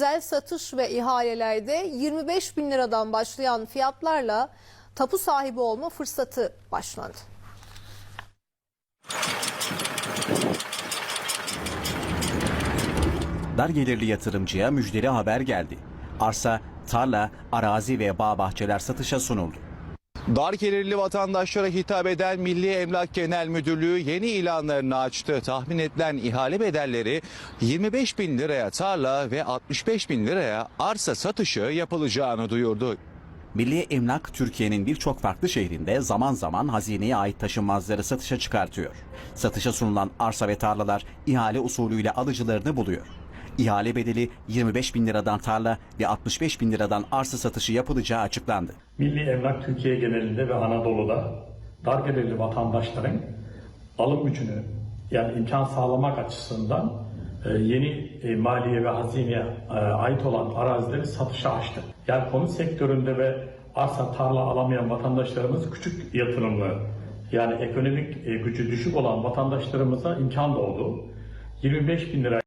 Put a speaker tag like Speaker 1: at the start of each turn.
Speaker 1: Özel satış ve ihalelerde 25 bin liradan başlayan fiyatlarla tapu sahibi olma fırsatı başlandı.
Speaker 2: Dar gelirli yatırımcıya müjdeli haber geldi. Arsa, tarla, arazi ve bağ bahçeler satışa sunuldu.
Speaker 3: Dar gelirli vatandaşlara hitap eden Milli Emlak Genel Müdürlüğü yeni ilanlarını açtı. Tahmin edilen ihale bedelleri 25 bin liraya tarla ve 65 bin liraya arsa satışı yapılacağını duyurdu.
Speaker 2: Milli Emlak Türkiye'nin birçok farklı şehrinde zaman zaman hazineye ait taşınmazları satışa çıkartıyor. Satışa sunulan arsa ve tarlalar ihale usulüyle alıcılarını buluyor. İhale bedeli 25 bin liradan tarla ve 65 bin liradan arsa satışı yapılacağı açıklandı.
Speaker 4: Milli Emlak Türkiye genelinde ve Anadolu'da dar gelirli vatandaşların alım gücünü yani imkan sağlamak açısından e, yeni e, maliye ve hazineye e, ait olan arazileri satışa açtı. Yani konut sektöründe ve arsa tarla alamayan vatandaşlarımız küçük yatırımlı yani ekonomik gücü düşük olan vatandaşlarımıza imkan doğdu. 25 bin lira